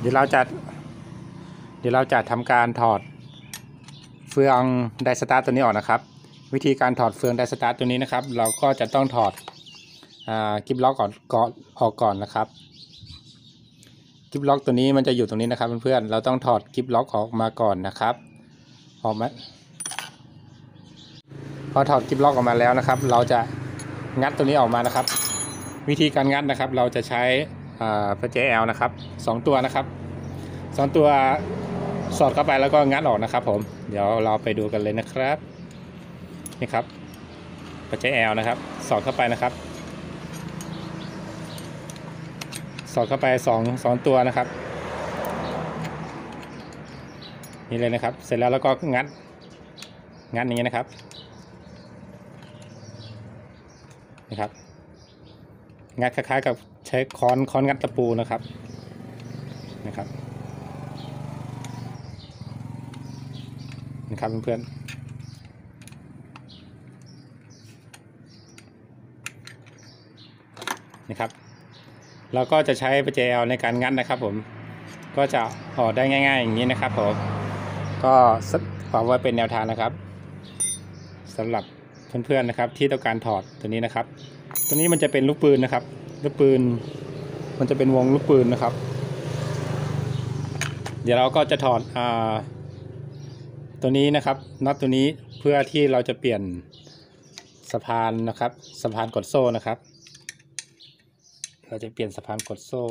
เดี๋ยวเราจะ เดี๋ยวเราจะทำการถอดเฟืองไดสตาร์ตัวนี้ออกนะครับ วิธีการถอดเฟืองไดสตาร์ตัวนี้นะครับ เราก็จะต้องถอดอกิบล็อกก่อนก่อนออกก่อนนะครับกิบล็อกตัวนี้มันจะอยู่ตรงนี้นะครับเพื่อนๆเราต้องถอดกิบล็อกออกมาก่อนนะครับออกมาพอถอดกิบล็อกออกมาแล้วนะครับ เราจะงัดตัวนี้ออกมานะครับ วิธีการงัดนะครับ เราจะใช้ อ่าประแจแอลนะครับสองตัวนะครับสองตัวสอดเข้าไปแล้วก็งัดออกนะครับ ผมเดี๋ยวเราไปดูกันเลยนะครับนี่ครับประแจแอลนะครับ สอดเข้าไปนะครับ สอดเข้าไปสองสองตัวนะครับนี่เลยนะครับ เสร็จแล้วแล้วก็งัดงัดอย่างนี้นะครับนะครับงัดคล้ายๆกับ ใช้ค้อนค้อนงัดตะปูนะครับนะครับนะครับเพื่อนๆนะครับเราก็จะใช้ประแจลในการงัดนะครับ ผมก็จะออได้ง่าย ๆ อย่างนี้นะครับผมก็ฝากไว้เป็นแนวทางนะครับสำหรับเพื่อนๆนะครับ ที่ต้องการถอดตัวนี้นะครับ ตัวนี้มันจะเป็นลูกปืนนะครับ ลูกปืน มันจะเป็นวงลูกปืนนะครับ เดี๋ยวเราก็จะถอดอ่าตัวนี้นะครับน็อตตัวนี้เพื่อที่เราจะเปลี่ยนสะพานนะครับสะพานกดโซ่นะครับ เราจะเปลี่ยนสะพานกดโซ่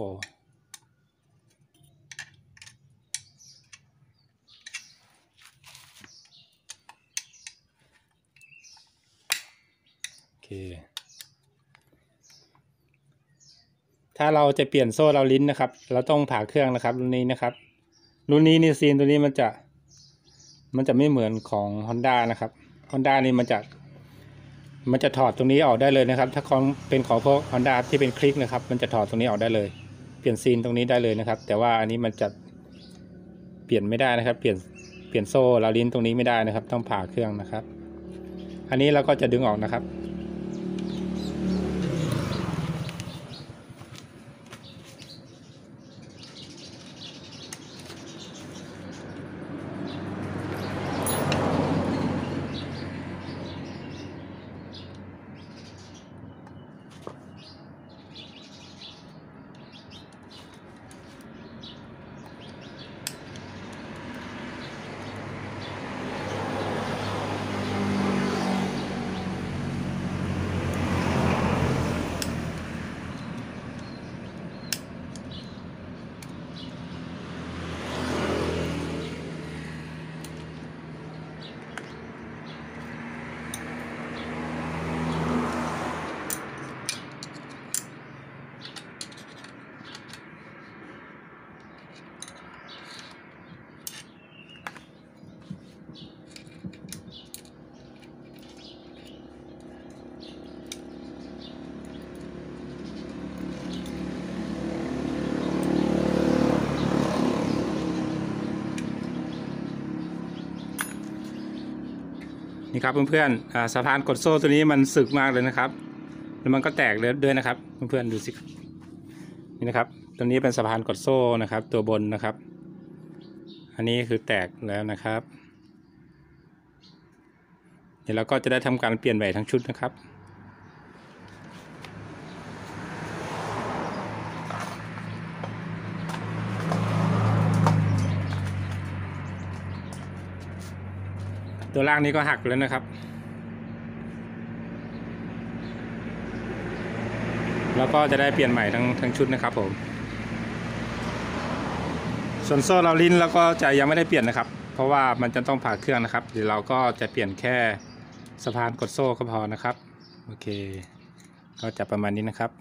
โอเค ถ้าเราจะเปลี่ยนโซ่เราลิ้นนะครับ เราต้องผ่าเครื่องนะครับ รุ่นนี้นะครับ รุ่นนี้นี่ซีนตัวนี้มันจะมันจะไม่เหมือนของ Honda นะครับ Honda นี่มันจะมันจะถอดตรงนี้ออกได้เลยนะครับ ถ้าของเป็นของพวก Honda ที่เป็นคลิกนะครับ มันจะถอดตรงนี้ออกได้เลย เปลี่ยนซีนตรงนี้ได้เลยนะครับ แต่ว่าอันนี้มันจะเปลี่ยนไม่ได้นะครับ เปลี่ยนเปลี่ยนโซ่เราลิ้นตรงนี้ไม่ได้นะครับ ต้องผ่าเครื่องนะครับ อันนี้เราก็จะดึงออกนะครับ นี่ครับเพื่อนๆอ่าสะพานกดโซ่ตัวนี้มันสึกมากเลยนะครับ แล้วมันก็แตกเลยด้วยนะครับ เพื่อนๆดูสินี่นะครับตัวนี้เป็นสะพานกดโซ่นะครับ ตัวบนนะครับ อันนี้คือแตกแล้วนะครับ เดี๋ยวเราก็จะได้ทำการเปลี่ยนใหม่ทั้งชุดนะครับ ตัวล่างนี้ก็หักแล้วนะครับ แล้วก็จะได้เปลี่ยนใหม่ทั้งทั้งชุดนะครับผม ส่วนโซ่เราลิ้นแล้วก็จะยังไม่ได้เปลี่ยนนะครับ เพราะว่ามันจะต้องผ่าเครื่องนะครับเดี๋ยวเราก็จะเปลี่ยนแค่สะพานกดโซ่ก็พอนะครับ โอเค ก็จะประมาณนี้นะครับ